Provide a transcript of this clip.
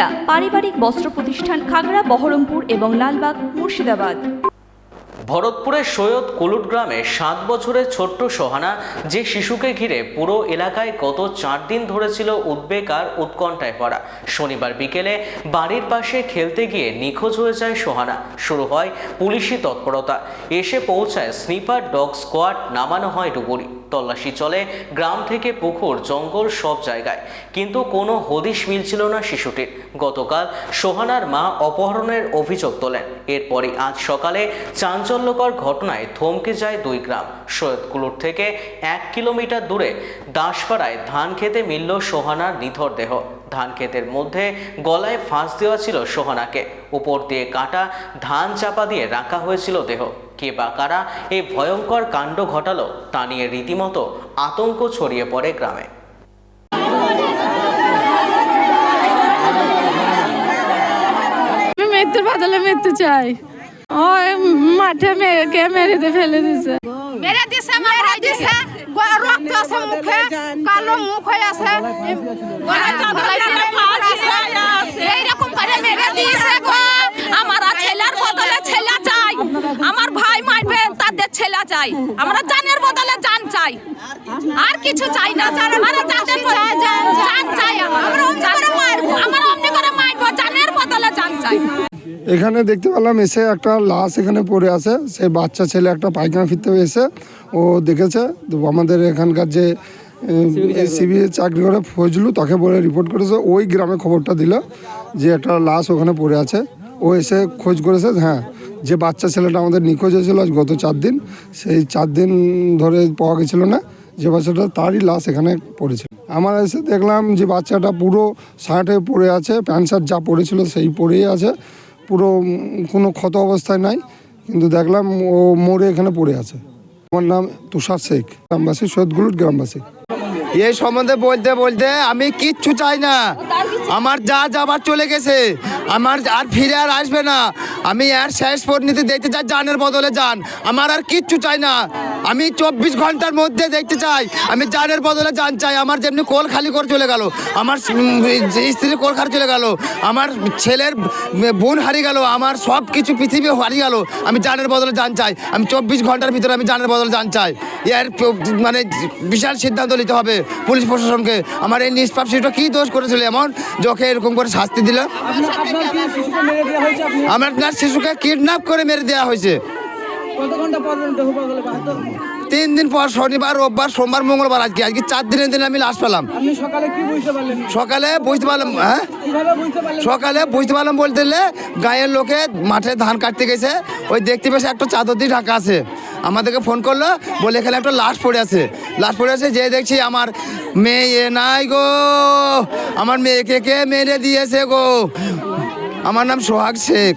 সুনিতা পারিবারিক বস্ত্র প্রতিষ্ঠান খাগড়া, বহরমপুর এবং লালবাগ, মুর্শিদাবাদ। ভরতপুরের সৈয়দ কুলুট গ্রামে সাত বছরের ছোট্ট সোহানা, যে শিশুকে ঘিরে পুরো এলাকায় গত চার দিন ধরে ছিল উদ্বেগ আর উৎকণ্ঠায় ভরা। শনিবার বিকেলে বাড়ির পাশে খেলতে গিয়ে নিখোঁজ হয়ে যায় সোহানা। শুরু হয় পুলিশি তৎপরতা। এসে পৌঁছায় স্নিপার ডগ স্কোয়াড নামানো হয় ডুবুরি। তল্লাশি চলে, গ্রাম থেকে পুকুর, জঙ্গল সব জায়গায়। কিন্তু কোনো হদিশ মিলছিল না শিশুটির। গতকাল সোহানার মা অপহরণের অভিযোগ তোলেন। এরপরই আজ সকালে চাঞ্চল্যকর ঘটনায় থমকে যায় দুই গ্রাম। সৈয়দকুলুর থেকে এক কিলোমিটার দূরে দাসপাড়ায় ধান খেতে মিলল সোহানার নিথর দেহ। ধান ক্ষেতের মধ্যে গলায় ফাঁস দেওয়া ছিল সোহানাকে। উপর দিয়ে কাটা ধান চাপা দিয়ে রাখা হয়েছিল দেহ। কে বা কারা এই ভয়ঙ্কর কাণ্ড ঘটালো তা নিয়ে রীতিমতো আতঙ্ক ছড়িয়ে পড়ে গ্রামে। মৃত্যুর বদলে মৃত্যু চাই। ওই মাঠে মেয়েকে মেরে দিয়ে ফেলে দিছে। মেরে দিছে মারা দিছে রক্ত আছে মুখে কালো মুখ হয়ে আছে এইরকম করে মেরে দিয়েছে গো আমার আর ছেলের বদলে ছেলে চাই আমার ভাই মারবে তাদের ছেলে চাই। আমরা জানের বদলে জান চাই। আর কিছু চাই না। আমরা জানের বদলে জান চাই আমরা। অমনি করে মারবো। আমরা অমনি করে মারবো। জানের বদলে জান চাই। এখানে দেখতে পেলাম এসে একটা লাশ এখানে পড়ে আছে। সে বাচ্চা ছেলে একটা পায়খানা ফিরতে এসে ও দেখেছে। তো আমাদের এখানকার যে সিবি চাকরি করে ফজলু তাকে বলে রিপোর্ট করেছে। ওই গ্রামে খবরটা দিল যে একটা লাশ ওখানে পড়ে আছে। ও এসে খোঁজ করেছে হ্যাঁ যে বাচ্চা ছেলেটা আমাদের নিখোঁজ হয়েছিল আজ গত চার দিন, সেই চার দিন ধরে পাওয়া গেছিল না, যে বাচ্চাটা তারই লাশ এখানে পড়েছিল। আমার এসে দেখলাম যে বাচ্চাটা পুরো শার্টে পড়ে আছে, প্যান্ট শার্ট যা পড়েছিল সেই পরেই আছে, পুরো কোনো ক্ষত অবস্থায় নাই, কিন্তু দেখলাম ও মরে এখানে পড়ে আছে। আমার নাম তুষার শেখ, গ্রামবাসী সৈয়দগুলুর গ্রামবাসী। এই সম্বন্ধে বলতে বলতে আমি কিচ্ছু চাই না। আমার যা যাবার চলে গেছে। আমার আর ফিরে আর আসবে না। আমি আর শেষ পরিণতি দেখতে চাই, জানের বদলে যান। আমার আর কিচ্ছু চাই না। আমি চব্বিশ ঘণ্টার মধ্যে দেখতে চাই। আমি জানের বদলে জান চাই। আমার যেমনি কোল খালি করে চলে গেল আমার স্ত্রীর কোল খালি চলে গেল আমার ছেলের বোন হারিয়ে গেল আমার সব কিছু পৃথিবী হারিয়ে গেল আমি জানের বদলে জান চাই। আমি চব্বিশ ঘণ্টার ভিতরে আমি জানের বদলে জান চাই। এর মানে বিশাল সিদ্ধান্ত নিতে হবে পুলিশ প্রশাসনকে। আমার এই নিষ্পাপ শিশুটা কী দোষ করেছিল এমন? যে ওকে এরকম করে শাস্তি দিল। আমার না শিশুকে কিডন্যাপ করে মেরে দেওয়া হয়েছে। তিন দিন পর শনিবার রোববার সোমবার মঙ্গলবার আজকে আজকে চার দিনের দিন আমি লাশ পেলাম। সকালে বুঝতে পারলাম হ্যাঁ? সকালে বুঝতে পারলাম বলতে গেলে গায়ের লোকে মাঠে ধান কাটতে গেছে। ওই দেখতে পেয়েছে একটা চাদর দিয়ে ঢাকা আছে। আমাদেরকে ফোন করল বলে এখানে একটা লাশ পড়ে আছে। লাশ পড়ে আছে যে দেখছি আমার মেয়ে নাই গো। আমার মেয়েকে কে মেরে দিয়েছে গো? আমার নাম Sohag Sheikh.